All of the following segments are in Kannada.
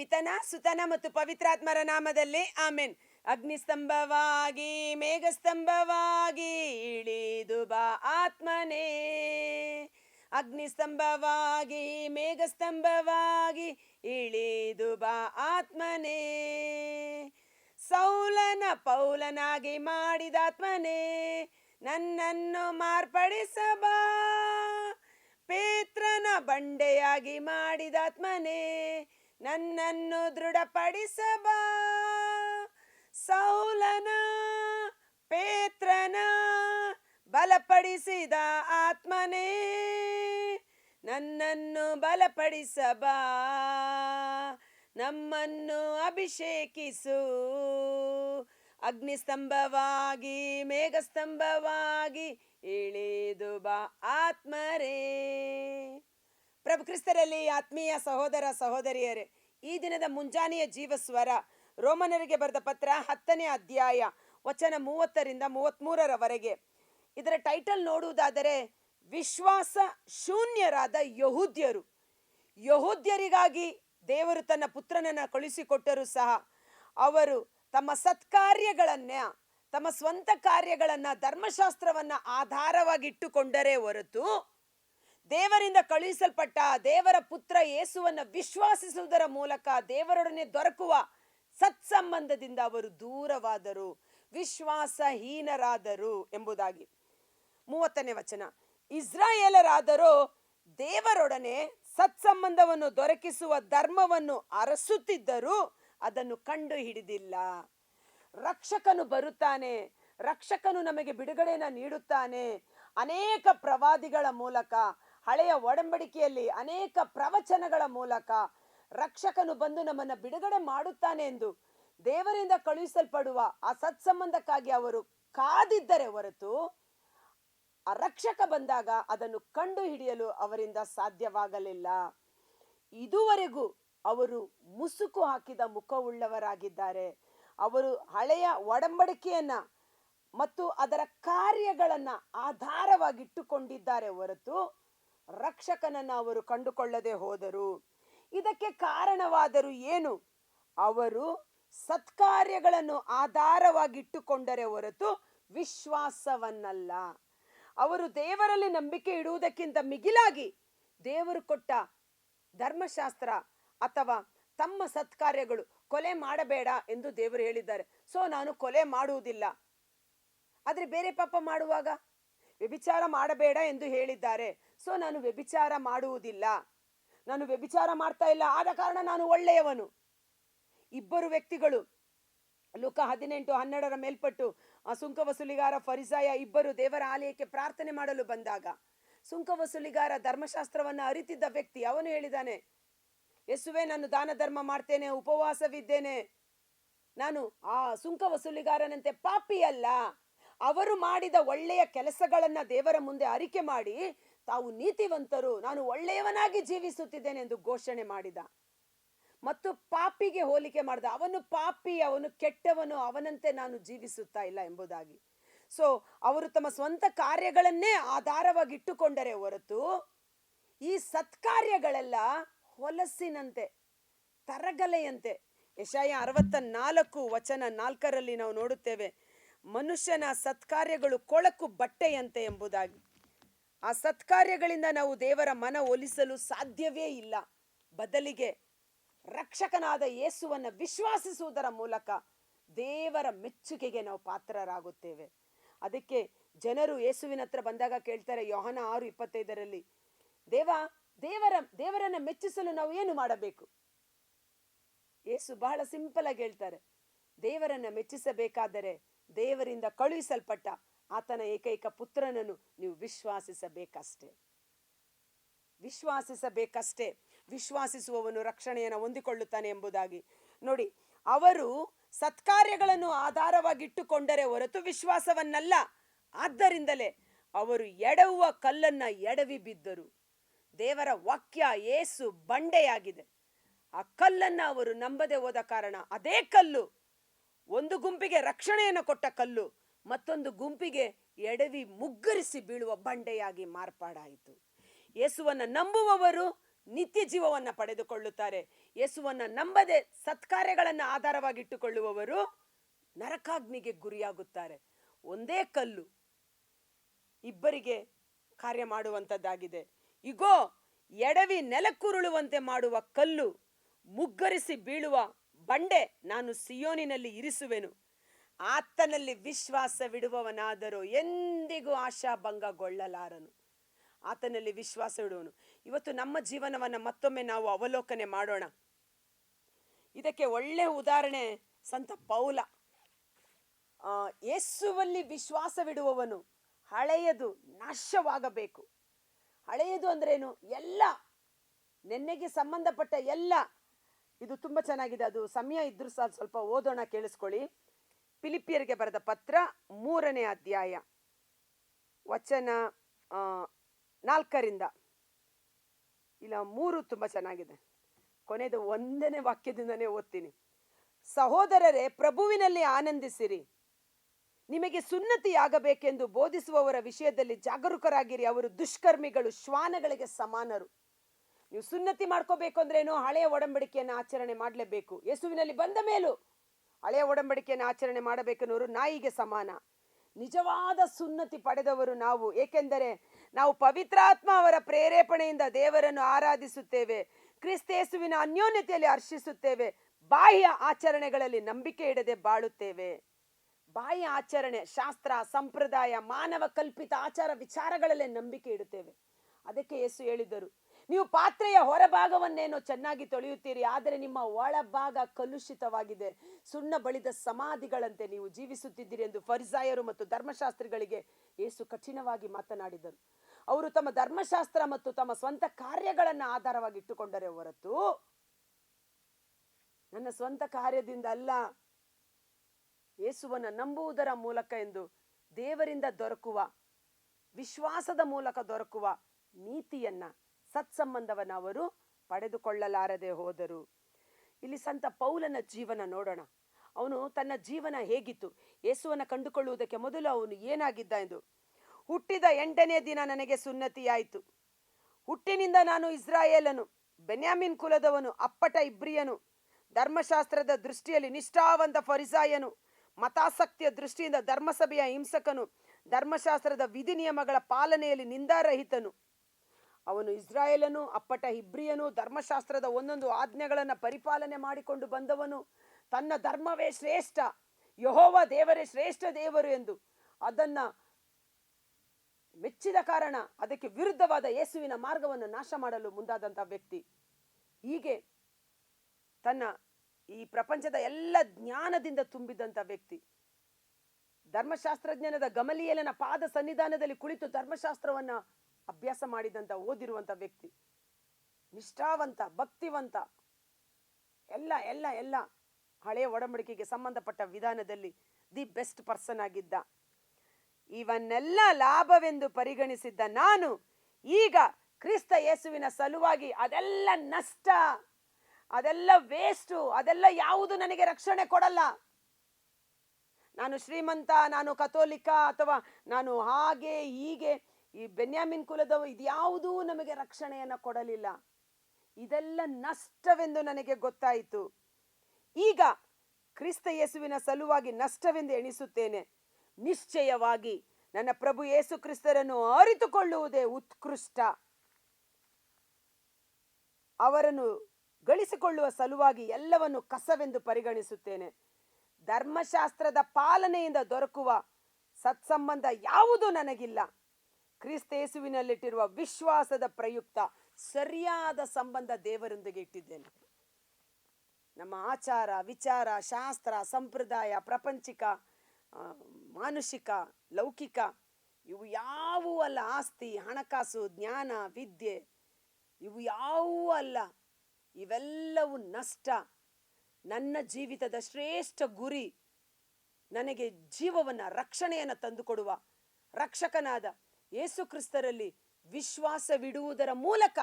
ಪಿತನ, ಸುತನ ಮತ್ತು ಪವಿತ್ರಾತ್ಮರ ನಾಮದಲ್ಲಿ ಆಮೆನ್. ಅಗ್ನಿಸ್ತಂಭವಾಗಿ, ಮೇಘಸ್ತಂಭವಾಗಿ ಇಳಿದು ಬಾ ಆತ್ಮನೇ. ಅಗ್ನಿಸ್ತಂಭವಾಗಿ, ಮೇಘಸ್ತಂಭವಾಗಿ ಇಳಿದು ಬಾ ಆತ್ಮನೇ. ಸೌಲನ ಪೌಲನಾಗಿ ಮಾಡಿದ ಆತ್ಮನೇ, ನನ್ನನ್ನು ಮಾರ್ಪಡಿಸಬಾ. ಪೇತ್ರನ ಬಂಡೆಯಾಗಿ ಮಾಡಿದಾತ್ಮನೇ ನನ್ನನ್ನು ದೃಢಪಡಿಸಬಾ. ಸೌಲನ, ಪೇತ್ರನ, ಬಲಪಡಿಸಿದ ಆತ್ಮನೇ. ನನ್ನನ್ನು ಬಲಪಡಿಸಬಾ. ನಮ್ಮನ್ನು ಅಭಿಷೇಕಿಸು. ಅಗ್ನಿಸ್ತಂಭವಾಗಿ, ಮೇಘಸ್ತಂಭವಾಗಿ ಇಳಿದು ಬಾ ಆತ್ಮರೇ. ಪ್ರಭು ಕ್ರಿಸ್ತರಲ್ಲಿ ಆತ್ಮೀಯ ಸಹೋದರ ಸಹೋದರಿಯರೇ, ಈ ದಿನದ ಮುಂಜಾನೆಯ ಜೀವಸ್ವರ, ರೋಮನರಿಗೆ ಬರೆದ ಪತ್ರ ಹತ್ತನೇ ಅಧ್ಯಾಯ, ವಚನ ಮೂವತ್ತರಿಂದ ಮೂವತ್ತ್ಮೂರರವರೆಗೆ ಇದರ ಟೈಟಲ್ ನೋಡುವುದಾದರೆ, ವಿಶ್ವಾಸ ಶೂನ್ಯರಾದ ಯಹೂದ್ಯರು. ಯಹೂದ್ಯರಿಗಾಗಿ ದೇವರು ತನ್ನ ಪುತ್ರನನ್ನು ಕಳುಹಿಸಿಕೊಟ್ಟರೂ ಸಹ, ಅವರು ತಮ್ಮ ಸತ್ಕಾರ್ಯಗಳನ್ನ, ತಮ್ಮ ಸ್ವಂತ ಕಾರ್ಯಗಳನ್ನ, ಧರ್ಮಶಾಸ್ತ್ರವನ್ನ ಆಧಾರವಾಗಿಟ್ಟುಕೊಂಡರೆ ಹೊರತು ದೇವರಿಂದ ಕಳುಹಿಸಲ್ಪಟ್ಟ ದೇವರ ಪುತ್ರ ಯೇಸುವನ್ನ ವಿಶ್ವಾಸಿಸುವುದರ ಮೂಲಕ ದೇವರೊಡನೆ ದೊರಕುವ ಸತ್ಸಂಬಂಧದಿಂದ ಅವರು ದೂರವಾದರು, ವಿಶ್ವಾಸಹೀನರಾದರು ಎಂಬುದಾಗಿ. ಮೂವತ್ತನೇ ವಚನ. ಇಸ್ರಾಯೇಲರಾದರೂ ದೇವರೊಡನೆ ಸತ್ಸಂಬಂಧವನ್ನು ದೊರಕಿಸುವ ಧರ್ಮವನ್ನು ಅರಸುತ್ತಿದ್ದರೂ ಅದನ್ನು ಕಂಡು ಹಿಡಿದಿಲ್ಲ ರಕ್ಷಕನು ಬರುತ್ತಾನೆ, ರಕ್ಷಕನು ನಮಗೆ ಬಿಡುಗಡೆಯನ್ನು ನೀಡುತ್ತಾನೆ, ಅನೇಕ ಪ್ರವಾದಿಗಳ ಮೂಲಕ ಹಳೆಯ ಒಡಂಬಡಿಕೆಯಲ್ಲಿ ಅನೇಕ ಪ್ರವಚನಗಳ ಮೂಲಕ ರಕ್ಷಕನು ಬಂದು ನಮ್ಮನ್ನು ಬಿಡುಗಡೆ ಮಾಡುತ್ತಾನೆ ಎಂದು ದೇವರಿಂದ ಕಳುಹಿಸಲ್ಪಡುವ ಆ ಸತ್ಸಂಬಂಧಕ್ಕಾಗಿ ಅವರು ಕಾದಿದ್ದರೆ ಹೊರತು ಆ ರಕ್ಷಕ ಬಂದಾಗ ಅದನ್ನು ಕಂಡು ಹಿಡಿಯಲು ಅವರಿಂದ ಸಾಧ್ಯವಾಗಲಿಲ್ಲ. ಇದುವರೆಗೂ ಅವರು ಮುಸುಕು ಹಾಕಿದ ಮುಖವುಳ್ಳವರಾಗಿದ್ದಾರೆ. ಅವರು ಹಳೆಯ ಒಡಂಬಡಿಕೆಯನ್ನ ಮತ್ತು ಅದರ ಕಾರ್ಯಗಳನ್ನ ಆಧಾರವಾಗಿಟ್ಟುಕೊಂಡಿದ್ದಾರೆ ಹೊರತು ರಕ್ಷಕನನ್ನು ಅವರು ಕಂಡುಕೊಳ್ಳದೆ ಹೋದರು. ಇದಕ್ಕೆ ಕಾರಣವಾದರೂ ಏನು? ಅವರು ಸತ್ಕಾರ್ಯಗಳನ್ನು ಆಧಾರವಾಗಿಟ್ಟುಕೊಂಡರೆ ಹೊರತು ವಿಶ್ವಾಸವನ್ನಲ್ಲ. ಅವರು ದೇವರಲ್ಲಿ ನಂಬಿಕೆ ಇಡುವುದಕ್ಕಿಂತ ಮಿಗಿಲಾಗಿ ದೇವರು ಕೊಟ್ಟ ಧರ್ಮಶಾಸ್ತ್ರ ಅಥವಾ ತಮ್ಮ ಸತ್ಕಾರ್ಯಗಳು ಕೊಲೆ ಮಾಡಬೇಡ ಎಂದು ದೇವರು ಹೇಳಿದ್ದಾರೆ. ಸೊ, ನಾನು ಕೊಲೆ ಮಾಡುವುದಿಲ್ಲ. ಆದರೆ ಬೇರೆ ಪಾಪ ಮಾಡುವಾಗ? ವ್ಯಭಿಚಾರ ಮಾಡಬೇಡ ಎಂದು ಹೇಳಿದ್ದಾರೆ. ಸೊ, ನಾನು ವ್ಯಭಿಚಾರ ಮಾಡುವುದಿಲ್ಲ. ನಾನು ವ್ಯಭಿಚಾರ ಮಾಡ್ತಾ ಇಲ್ಲ. ಆದ ಕಾರಣ ನಾನು ಒಳ್ಳೆಯವನು. ಇಬ್ಬರು ವ್ಯಕ್ತಿಗಳು, ಲುಕ ಹದಿನೆಂಟು, ಹನ್ನೆರಡರ ಮೇಲ್ಪಟ್ಟು, ಆ ಸುಂಕ ವಸೂಲಿಗಾರ ಫರಿಸಾಯ ಇಬ್ಬರು ದೇವರ ಆಲಯಕ್ಕೆ ಪ್ರಾರ್ಥನೆ ಮಾಡಲು ಬಂದಾಗ, ಸುಂಕ ವಸೂಲಿಗಾರ ಧರ್ಮಶಾಸ್ತ್ರವನ್ನು ಅರಿತಿದ್ದ ವ್ಯಕ್ತಿ ಅವನು ಹೇಳಿದಾನೆ ಯಸುವೆ, ನಾನು ದಾನ ಧರ್ಮ ಮಾಡ್ತೇನೆ, ಉಪವಾಸವಿದ್ದೇನೆ. ನಾನು ಆ ಸುಂಕ ವಸೂಲಿಗಾರನಂತೆ ಪಾಪಿ ಅಲ್ಲ ಅವರು ಮಾಡಿದ ಒಳ್ಳೆಯ ಕೆಲಸಗಳನ್ನ ದೇವರ ಮುಂದೆ ಅರಿಕೆ ಮಾಡಿ ತಾವು ನೀತಿವಂತರು, ನಾನು ಒಳ್ಳೆಯವನಾಗಿ ಜೀವಿಸುತ್ತಿದ್ದೇನೆ ಎಂದು ಘೋಷಣೆ ಮಾಡಿದ. ಮತ್ತು ಪಾಪಿಗೆ ಹೋಲಿಕೆ ಮಾಡಿದ. ಅವನು ಪಾಪಿ, ಅವನು ಕೆಟ್ಟವನು, ಅವನಂತೆ ನಾನು ಜೀವಿಸುತ್ತಾ ಇಲ್ಲ ಎಂಬುದಾಗಿ. ಸೊ ಅವರು ತಮ್ಮ ಸ್ವಂತ ಕಾರ್ಯಗಳನ್ನೇ ಆಧಾರವಾಗಿಟ್ಟುಕೊಂಡರೆ ಹೊರತು ಈ ಸತ್ಕಾರ್ಯಗಳೆಲ್ಲ ಹೊಲಸಿನಂತೆ, ತರಗಲೆಯಂತೆ. ಯಶಾಯ ಅರವತ್ತ ನಾಲ್ಕು ವಚನ ನಾಲ್ಕರಲ್ಲಿ ನಾವು ನೋಡುತ್ತೇವೆ. ಮನುಷ್ಯನ ಸತ್ಕಾರ್ಯಗಳು ಕೊಳಕು ಬಟ್ಟೆಯಂತೆ ಎಂಬುದಾಗಿ. ಆ ಸತ್ಕಾರ್ಯಗಳಿಂದ ನಾವು ದೇವರ ಮನ ಒಲಿಸಲು ಸಾಧ್ಯವೇ ಇಲ್ಲ. ಬದಲಿಗೆ ರಕ್ಷಕನಾದ ಯೇಸುವನ್ನ ವಿಶ್ವಾಸಿಸುವುದರ ಮೂಲಕ ದೇವರ ಮೆಚ್ಚುಗೆಗೆ ನಾವು ಪಾತ್ರರಾಗುತ್ತೇವೆ. ಅದಕ್ಕೆ ಜನರು ಯೇಸುವಿನ ಹತ್ರ ಬಂದಾಗ ಕೇಳ್ತಾರೆ, ಯೋಹನ ಆರು ಇಪ್ಪತ್ತೈದರಲ್ಲಿ, ದೇವ, ದೇವರ, ದೇವರನ್ನ ಮೆಚ್ಚಿಸಲು ನಾವು ಏನು ಮಾಡಬೇಕು? ಯೇಸು ಬಹಳ ಸಿಂಪಲ್ ಆಗಿ ಹೇಳ್ತಾರೆ, ದೇವರನ್ನ ಮೆಚ್ಚಿಸಬೇಕಾದರೆ ದೇವರಿಂದ ಕಳುಹಿಸಲ್ಪಟ್ಟ ಆತನ ಏಕೈಕ ಪುತ್ರನನ್ನು ನೀವು ವಿಶ್ವಾಸಿಸಬೇಕಷ್ಟೇ. ವಿಶ್ವಾಸಿಸಬೇಕಷ್ಟೇ. ವಿಶ್ವಾಸಿಸುವವನು ರಕ್ಷಣೆಯನ್ನು ಹೊಂದಿಕೊಳ್ಳುತ್ತಾನೆ ಎಂಬುದಾಗಿ. ನೋಡಿ, ಅವರು ಸತ್ಕಾರ್ಯಗಳನ್ನು ಆಧಾರವಾಗಿಟ್ಟುಕೊಂಡರೆ ಹೊರತು ವಿಶ್ವಾಸವನ್ನಲ್ಲ. ಆದ್ದರಿಂದಲೇ ಅವರು ಎಡವುವ ಕಲ್ಲನ್ನ ಎಡವಿ ಬಿದ್ದರು. ದೇವರ ವಾಕ್ಯ ಏಸು ಬಂಡೆಯಾಗಿದೆ. ಆ ಕಲ್ಲನ್ನ ಅವರು ನಂಬದೆ ಹೋದ ಕಾರಣ ಅದೇ ಕಲ್ಲು ಒಂದು ಗುಂಪಿಗೆ ರಕ್ಷಣೆಯನ್ನು ಕೊಟ್ಟ ಕಲ್ಲು, ಮತ್ತೊಂದು ಗುಂಪಿಗೆ ಎಡವಿ ಮುಗ್ಗರಿಸಿ ಬೀಳುವ ಬಂಡೆಯಾಗಿ ಮಾರ್ಪಾಡಾಯಿತು. ಯೇಸುವನ್ನು ನಂಬುವವರು ನಿತ್ಯ ಜೀವವನ್ನು ಪಡೆದುಕೊಳ್ಳುತ್ತಾರೆ. ಯೇಸುವನ್ನು ನಂಬದೆ ಸತ್ಕಾರ್ಯಗಳನ್ನು ಆಧಾರವಾಗಿಟ್ಟುಕೊಳ್ಳುವವರು ನರಕಾಗ್ನಿಗೆ ಗುರಿಯಾಗುತ್ತಾರೆ. ಒಂದೇ ಕಲ್ಲು ಇಬ್ಬರಿಗೆ ಕಾರ್ಯ ಮಾಡುವಂಥದ್ದಾಗಿದೆ ಇಗೋ, ಎಡವಿ ನೆಲಕ್ಕುರುಳುವಂತೆ ಮಾಡುವ ಕಲ್ಲು ಮುಗ್ಗರಿಸಿ ಬೀಳುವ ಬಂಡೆ ನಾನು ಸಿಯೋನಿನಲ್ಲಿ ಇರಿಸುವೆನು. ಆತನಲ್ಲಿ ವಿಶ್ವಾಸವಿಡುವವನಾದರೂ ಎಂದಿಗೂ ಆಶಾಭಂಗಗೊಳ್ಳಲಾರನು. ಆತನಲ್ಲಿ ವಿಶ್ವಾಸವಿಡುವನು. ಇವತ್ತು ನಮ್ಮ ಜೀವನವನ್ನು ಮತ್ತೊಮ್ಮೆ ನಾವು ಅವಲೋಕನೆ ಮಾಡೋಣ. ಇದಕ್ಕೆ ಒಳ್ಳೆ ಉದಾಹರಣೆ ಸಂತ ಪೌಲ. ಯೇಸುವಲ್ಲಿ ವಿಶ್ವಾಸವಿಡುವವನು ಹಳೆಯದು ನಾಶವಾಗಬೇಕು. ಹಳೆಯದು ಅಂದ್ರೇನು? ಎಲ್ಲ ನೆನ್ನೆಗೆ ಸಂಬಂಧಪಟ್ಟ ಎಲ್ಲ ಇದು ತುಂಬ ಚೆನ್ನಾಗಿದೆ. ಅದು ಸಮಯ ಇದ್ರೂ ಸಹ ಸ್ವಲ್ಪ ಓದೋಣ ಕೇಳಿಸ್ಕೊಳ್ಳಿ. ಫಿಲಿಪಿಯರಿಗೆ ಬರೆದ ಪತ್ರ ಮೂರನೇ ಅಧ್ಯಾಯ, ವಚನ ನಾಲ್ಕರಿಂದ. ಇಲ್ಲ, ಮೂರು ತುಂಬ ಚೆನ್ನಾಗಿದೆ. ಕೊನೆಯದು ಒಂದನೇ ವಾಕ್ಯದಿಂದನೇ ಓದ್ತೀನಿ. ಸಹೋದರರೇ, ಪ್ರಭುವಿನಲ್ಲಿ ಆನಂದಿಸಿರಿ. ನಿಮಗೆ ಸುನ್ನತಿಯಾಗಬೇಕೆಂದು ಬೋಧಿಸುವವರ ವಿಷಯದಲ್ಲಿ ಜಾಗರೂಕರಾಗಿರಿ. ಅವರು ದುಷ್ಕರ್ಮಿಗಳು, ಶ್ವಾನಗಳಿಗೆ ಸಮಾನರು. ನೀವು ಸುನ್ನತಿ ಮಾಡ್ಕೋಬೇಕು ಅಂದ್ರೇನು ಹಳೆಯ ಒಡಂಬಡಿಕೆಯನ್ನು ಆಚರಣೆ ಮಾಡಲೇಬೇಕು. ಯೇಸುವಿನಲ್ಲಿ ಬಂದ ಮೇಲೂ ಹಳೆಯ ಒಡಂಬಡಿಕೆಯನ್ನು ಆಚರಣೆ ಮಾಡಬೇಕೆನ್ನೋರು ನಾಯಿಗೆ ಸಮಾನ. ನಿಜವಾದ ಸುನ್ನತಿ ಪಡೆದವರು ನಾವು. ಏಕೆಂದರೆ ನಾವು ಪವಿತ್ರಾತ್ಮ ಅವರ ಪ್ರೇರೇಪಣೆಯಿಂದ ದೇವರನ್ನು ಆರಾಧಿಸುತ್ತೇವೆ. ಕ್ರಿಸ್ತೇಸುವಿನ ಅನ್ಯೋನ್ಯತೆಯಲ್ಲಿ ಹರ್ಷಿಸುತ್ತೇವೆ. ಬಾಹ್ಯ ಆಚರಣೆಗಳಲ್ಲಿ ನಂಬಿಕೆ ಇಡದೆ ಬಾಳುತ್ತೇವೆ. ಬಾಹ್ಯ ಆಚರಣೆ, ಶಾಸ್ತ್ರ, ಸಂಪ್ರದಾಯ, ಮಾನವ ಕಲ್ಪಿತ ಆಚಾರ ವಿಚಾರಗಳಲ್ಲೇ ನಂಬಿಕೆ ಇಡುತ್ತೇವೆ. ಅದಕ್ಕೆ ಯೇಸು ಹೇಳಿದರು ನೀವು ಪಾತ್ರೆಯ ಹೊರಭಾಗವನ್ನೇನೋ ಚೆನ್ನಾಗಿ ತೊಳೆಯುತ್ತೀರಿ, ಆದರೆ ನಿಮ್ಮ ಒಳಭಾಗ ಕಲುಷಿತವಾಗಿದೆ. ಸುಣ್ಣ ಬಳಿದ ಸಮಾಧಿಗಳಂತೆ ನೀವು ಜೀವಿಸುತ್ತಿದ್ದೀರಿ ಎಂದು ಫರ್ಜಾಯರು ಮತ್ತು ಧರ್ಮಶಾಸ್ತ್ರಿಗಳಿಗೆ ಯೇಸು ಕಠಿಣವಾಗಿ ಮಾತನಾಡಿದರು. ಅವರು ತಮ್ಮ ಧರ್ಮಶಾಸ್ತ್ರ ಮತ್ತು ತಮ್ಮ ಸ್ವಂತ ಕಾರ್ಯಗಳನ್ನು ಆಧಾರವಾಗಿ ಇಟ್ಟುಕೊಂಡರೆ ಹೊರತು ನನ್ನ ಸ್ವಂತ ಕಾರ್ಯದಿಂದ ಅಲ್ಲ ಯೇಸುವನ್ನು ನಂಬುವುದರ ಮೂಲಕ ಎಂದು ದೇವರಿಂದ ದೊರಕುವ, ವಿಶ್ವಾಸದ ಮೂಲಕ ದೊರಕುವ ನೀತಿಯನ್ನ ಸತ್ಸಂಬಂಧವನ್ನ ಅವರು ಪಡೆದುಕೊಳ್ಳಲಾರದೆ ಹೋದರು. ಇಲ್ಲಿ ಸಂತ ಪೌಲನ ಜೀವನ ನೋಡೋಣ. ಅವನು ತನ್ನ ಜೀವನ ಹೇಗಿತ್ತು? ಯೇಸುವನ್ನು ಕಂಡುಕೊಳ್ಳುವುದಕ್ಕೆ ಮೊದಲು ಅವನು ಏನಾಗಿದ್ದ ಎಂದು. ಹುಟ್ಟಿದ ಎಂಟನೇ ದಿನ ನನಗೆ ಸುನ್ನತಿಯಾಯಿತು. ಹುಟ್ಟಿನಿಂದ ನಾನು ಇಸ್ರಾಯೇಲನು, ಬೆನ್ಯಾಮಿನ್ ಕುಲದವನು, ಅಪ್ಪಟ ಇಬ್ರಿಯನು, ಧರ್ಮಶಾಸ್ತ್ರದ ದೃಷ್ಟಿಯಲ್ಲಿ ನಿಷ್ಠಾವಂತ ಫರಿಸಾಯನು, ಮತಾಸಕ್ತಿಯ ದೃಷ್ಟಿಯಿಂದ ಧರ್ಮಸಭೆಯ ಹಿಂಸಕನು, ಧರ್ಮಶಾಸ್ತ್ರದ ವಿಧಿ ನಿಯಮಗಳ ಪಾಲನೆಯಲ್ಲಿ ನಿಂದಾರಹಿತನು. ಅವನು ಇಸ್ರಾಯೇಲನು, ಅಪ್ಪಟ ಇಬ್ರಿಯನು ಧರ್ಮಶಾಸ್ತ್ರದ ಒಂದೊಂದು ಆಜ್ಞೆಗಳನ್ನು ಪರಿಪಾಲನೆ ಮಾಡಿಕೊಂಡು ಬಂದವನು. ತನ್ನ ಧರ್ಮವೇ ಶ್ರೇಷ್ಠ. ಯಹೋವ ದೇವರೇ ಶ್ರೇಷ್ಠ ದೇವರು ಎಂದು ಅದನ್ನ ಮೆಚ್ಚಿದ ಕಾರಣ ಅದಕ್ಕೆ ವಿರುದ್ಧವಾದ ಯೇಸುವಿನ ಮಾರ್ಗವನ್ನು ನಾಶ ಮಾಡಲು ಮುಂದಾದಂಥ ವ್ಯಕ್ತಿ. ಹೀಗೆ ತನ್ನ ಈ ಪ್ರಪಂಚದ ಎಲ್ಲ ಜ್ಞಾನದಿಂದ ತುಂಬಿದಂಥ ವ್ಯಕ್ತಿ. ಧರ್ಮಶಾಸ್ತ್ರಜ್ಞಾನದ ಗಮಲಿಯಲನ ಪಾದ ಸನ್ನಿಧಾನದಲ್ಲಿ ಕುಳಿತು ಧರ್ಮಶಾಸ್ತ್ರವನ್ನ ಅಭ್ಯಾಸ ಮಾಡಿದಂಥ ಓದಿರುವಂಥ ವ್ಯಕ್ತಿ. ನಿಷ್ಠಾವಂತ, ಭಕ್ತಿವಂತ. ಎಲ್ಲ ಎಲ್ಲ ಎಲ್ಲ ಹಳೆಯ ಒಡಂಬಡಿಕೆಗೆ ಸಂಬಂಧಪಟ್ಟ ವಿಧಾನದಲ್ಲಿ ದಿ ಬೆಸ್ಟ್ ಪರ್ಸನ್ ಆಗಿದ್ದ. ಇವನ್ನೆಲ್ಲ ಲಾಭವೆಂದು ಪರಿಗಣಿಸಿದ್ದ ನಾನು ಈಗ ಕ್ರಿಸ್ತ ಯೇಸುವಿನ ಸಲುವಾಗಿ ಅದೆಲ್ಲ ನಷ್ಟ, ಅದೆಲ್ಲ ವೇಸ್ಟು, ಅದೆಲ್ಲ ಯಾವುದು ನನಗೆ ರಕ್ಷಣೆ ಕೊಡಲ್ಲ. ನಾನು ಶ್ರೀಮಂತ, ನಾನು ಕಥೋಲಿಕ ಅಥವಾ ನಾನು ಹಾಗೆ ಹೀಗೆ ಈ ಬೆನ್ಯಾಮಿನ್ ಕುಲದವ ಇದ್ಯಾವುದೂ ನಮಗೆ ರಕ್ಷಣೆಯನ್ನು ಕೊಡಲಿಲ್ಲ. ಇದೆಲ್ಲ ನಷ್ಟವೆಂದು ನನಗೆ ಗೊತ್ತಾಯಿತು. ಈಗ ಕ್ರಿಸ್ತ ಯೇಸುವಿನ ಸಲುವಾಗಿ ನಷ್ಟವೆಂದು ಎಣಿಸುತ್ತೇನೆ. ನಿಶ್ಚಯವಾಗಿ ನನ್ನ ಪ್ರಭು ಯೇಸು ಕ್ರಿಸ್ತರನ್ನು ಅರಿತುಕೊಳ್ಳುವುದೇ ಉತ್ಕೃಷ್ಟ. ಅವರನ್ನು ಗಳಿಸಿಕೊಳ್ಳುವ ಸಲುವಾಗಿ ಎಲ್ಲವನ್ನು ಕಸವೆಂದು ಪರಿಗಣಿಸುತ್ತೇನೆ. ಧರ್ಮಶಾಸ್ತ್ರದ ಪಾಲನೆಯಿಂದ ದೊರಕುವ ಸತ್ಸಂಬಂಧ ಯಾವುದೂ ನನಗಿಲ್ಲ. ಕ್ರಿಸ್ತೇಸುವಿನಲ್ಲಿಟ್ಟಿರುವ ವಿಶ್ವಾಸದ ಪ್ರಯುಕ್ತ ಸರಿಯಾದ ಸಂಬಂಧ ದೇವರೊಂದಿಗೆ ಇಟ್ಟಿದ್ದೇನೆ. ನಮ್ಮ ಆಚಾರ, ವಿಚಾರ, ಶಾಸ್ತ್ರ, ಸಂಪ್ರದಾಯ, ಪ್ರಪಂಚಿಕ ಮಾನುಷಿಕ, ಲೌಕಿಕ, ಇವು ಯಾವೂ ಅಲ್ಲ ಆಸ್ತಿ, ಹಣಕಾಸು, ಜ್ಞಾನ, ವಿದ್ಯೆ, ಇವು ಯಾವೂ ಅಲ್ಲ. ಇವೆಲ್ಲವೂ ನಷ್ಟ. ನನ್ನ ಜೀವಿತದ ಶ್ರೇಷ್ಠ ಗುರಿ ನನಗೆ ಜೀವವನ್ನು ರಕ್ಷಣೆಯನ್ನು ತಂದುಕೊಡುವ ರಕ್ಷಕನಾದ ಯೇಸು ಕ್ರಿಸ್ತರಲ್ಲಿ ವಿಶ್ವಾಸವಿಡುವುದರ ಮೂಲಕ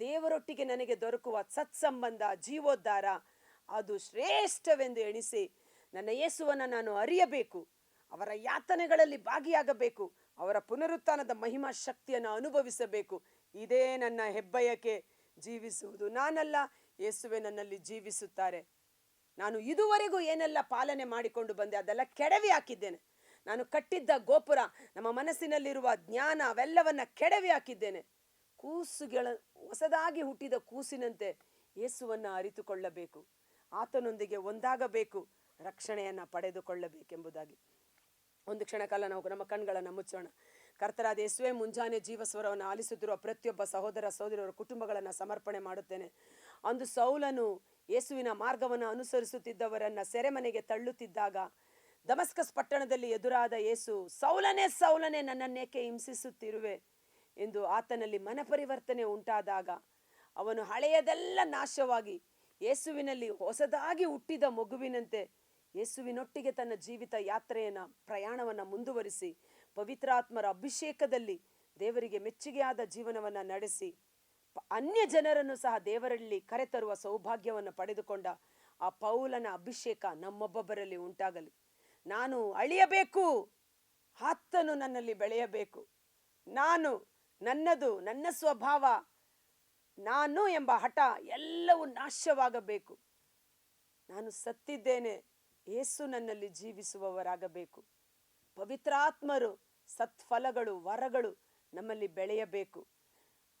ದೇವರೊಟ್ಟಿಗೆ ನನಗೆ ದೊರಕುವ ಸತ್ಸಂಬಂಧ, ಜೀವೋದ್ಧಾರ ಅದು ಶ್ರೇಷ್ಠವೆಂದು ಎಣಿಸಿ ನನ್ನ ಯೇಸುವನ್ನು ನಾನು ಅರಿಯಬೇಕು, ಅವರ ಯಾತನೆಗಳಲ್ಲಿ ಭಾಗಿಯಾಗಬೇಕು, ಅವರ ಪುನರುತ್ಥಾನದ ಮಹಿಮಾ ಶಕ್ತಿಯನ್ನು ಅನುಭವಿಸಬೇಕು. ಇದೇ ನನ್ನ ಹೆಬ್ಬಯಕೆ, ಜೀವಿಸುವುದು ನಾನಲ್ಲ, ಯೇಸುವೆ ನನ್ನಲ್ಲಿ ಜೀವಿಸುತ್ತಾರೆ. ನಾನು ಇದುವರೆಗೂ ಏನೆಲ್ಲ ಪಾಲನೆ ಮಾಡಿಕೊಂಡು ಬಂದೆ ಅದೆಲ್ಲ ಕೆಡವಿ ಹಾಕಿದ್ದೇನೆ. ನಾನು ಕಟ್ಟಿದ್ದ ಗೋಪುರ, ನಮ್ಮ ಮನಸ್ಸಿನಲ್ಲಿರುವ ಜ್ಞಾನ ಅವೆಲ್ಲವನ್ನ ಕೆಡವಿ ಹಾಕಿದ್ದೇನೆ. ಕೂಸುಗಳ, ಹೊಸದಾಗಿ ಹುಟ್ಟಿದ ಕೂಸಿನಂತೆ ಯೇಸುವನ್ನು ಅರಿತುಕೊಳ್ಳಬೇಕು. ಆತನೊಂದಿಗೆ ಒಂದಾಗಬೇಕು, ರಕ್ಷಣೆಯನ್ನ ಪಡೆದುಕೊಳ್ಳಬೇಕೆಂಬುದಾಗಿ. ಒಂದು ಕ್ಷಣಕಾಲ ನಾವು ನಮ್ಮ ಕಣ್ಗಳನ್ನು ಮುಚ್ಚೋಣ. ಕರ್ತರಾದ ಯೇಸುವೆ, ಮುಂಜಾನೆ ಜೀವಸ್ವರವನ್ನು ಆಲಿಸುತ್ತಿರುವ ಪ್ರತಿಯೊಬ್ಬ ಸಹೋದರ ಸಹೋದರರ ಕುಟುಂಬಗಳನ್ನು ಸಮರ್ಪಣೆ ಮಾಡುತ್ತೇನೆ. ಅಂದು ಸೌಲನು ಯೇಸುವಿನ ಮಾರ್ಗವನ್ನು ಅನುಸರಿಸುತ್ತಿದ್ದವರನ್ನ ಸೆರೆಮನೆಗೆ ತಳ್ಳುತ್ತಿದ್ದಾಗ ದಮಸ್ಕಸ್ ಪಟ್ಟಣದಲ್ಲಿ ಎದುರಾದ ಯೇಸು ಸೌಲನೇ ಸೌಲನೇ ನನ್ನನ್ನೇಕೆ ಹಿಂಸಿಸುತ್ತಿರುವೆ? ಎಂದು ಆತನಲ್ಲಿ ಮನಪರಿವರ್ತನೆ ಉಂಟಾದಾಗ ಅವನು ಹಳೆಯದೆಲ್ಲ ನಾಶವಾಗಿ ಯೇಸುವಿನಲ್ಲಿ ಹೊಸದಾಗಿ ಹುಟ್ಟಿದ ಮಗುವಿನಂತೆ ಯೇಸುವಿನೊಟ್ಟಿಗೆ ತನ್ನ ಜೀವಿತ ಯಾತ್ರೆಯನ್ನ, ಪ್ರಯಾಣವನ್ನ ಮುಂದುವರಿಸಿ, ಪವಿತ್ರಾತ್ಮರ ಅಭಿಷೇಕದಲ್ಲಿ ದೇವರಿಗೆ ಮೆಚ್ಚುಗೆಯಾದ ಜೀವನವನ್ನ ನಡೆಸಿ ಅನ್ಯ ಜನರನ್ನು ಸಹ ದೇವರಲ್ಲಿ ಕರೆತರುವ ಸೌಭಾಗ್ಯವನ್ನು ಪಡೆದುಕೊಂಡ ಆ ಪೌಲನ ಅಭಿಷೇಕ ನಮ್ಮೊಬ್ಬೊಬ್ಬರಲ್ಲಿ ಉಂಟಾಗಲಿ. ನಾನು ಅಳಿಯಬೇಕು. ಆತನು ನನ್ನಲ್ಲಿ ಬೆಳೆಯಬೇಕು. ನಾನು ನನ್ನದು, ನನ್ನ ಸ್ವಭಾವ ನಾನು ಎಂಬ ಹಠ ಎಲ್ಲವೂ ನಾಶವಾಗಬೇಕು. ನಾನು ಸತ್ತಿದ್ದೇನೆ. ಏಸು ನನ್ನಲ್ಲಿ ಜೀವಿಸುವವರಾಗಬೇಕು. ಪವಿತ್ರಾತ್ಮರು ಸತ್ಫಲಗಳು, ವರಗಳು ನಮ್ಮಲ್ಲಿ ಬೆಳೆಯಬೇಕು.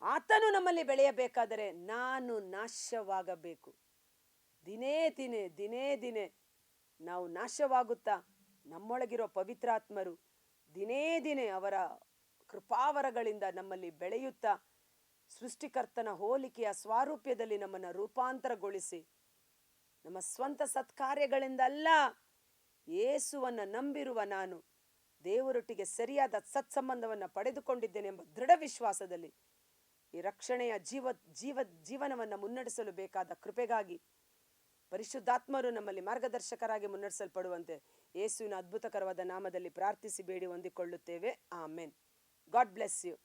ಆತನು ನಮ್ಮಲ್ಲಿ ಬೆಳೆಯಬೇಕಾದರೆ ನಾನು ನಾಶವಾಗಬೇಕು. ದಿನೇ ದಿನೇ ದಿನೇ ದಿನೇ ನಾವು ನಾಶವಾಗುತ್ತಾ? ನಮ್ಮೊಳಗಿರೋ ಪವಿತ್ರಾತ್ಮರು ದಿನೇ ದಿನೇ ಅವರ ಕೃಪಾವರಗಳಿಂದ ನಮ್ಮಲ್ಲಿ ಬೆಳೆಯುತ್ತಾ ಸೃಷ್ಟಿಕರ್ತನ ಹೋಲಿಕೆಯ ಸ್ವಾರೂಪ್ಯದಲ್ಲಿ ನಮ್ಮನ್ನು ರೂಪಾಂತರಗೊಳಿಸಿ ನಮ್ಮ ಸ್ವಂತ ಸತ್ಕಾರ್ಯಗಳಿಂದಲ್ಲ ಏಸುವನ್ನು ನಂಬಿರುವ ನಾನು ದೇವರೊಟ್ಟಿಗೆ ಸರಿಯಾದ ಸತ್ಸಂಬಂಧವನ್ನು ಪಡೆದುಕೊಂಡಿದ್ದೇನೆ ಎಂಬ ದೃಢ ವಿಶ್ವಾಸದಲ್ಲಿ ಈ ರಕ್ಷಣೆಯ ಜೀವ ಜೀವ, ಜೀವನವನ್ನು ಮುನ್ನಡೆಸಲು ಬೇಕಾದ ಕೃಪೆಗಾಗಿ ಪರಿಶುದ್ಧಾತ್ಮರು ನಮ್ಮಲ್ಲಿ ಮಾರ್ಗದರ್ಶಕರಾಗಿ ಮುನ್ನಡೆಸಲ್ಪಡುವಂತೆ ಯೇಸುವಿನ ಅದ್ಭುತಕರವಾದ ನಾಮದಲ್ಲಿ ಪ್ರಾರ್ಥಿಸಿ ಬೇಡಿ ಹೊಂದಿಕೊಳ್ಳುತ್ತೇವೆ. ಆಮೇನ್. God bless you.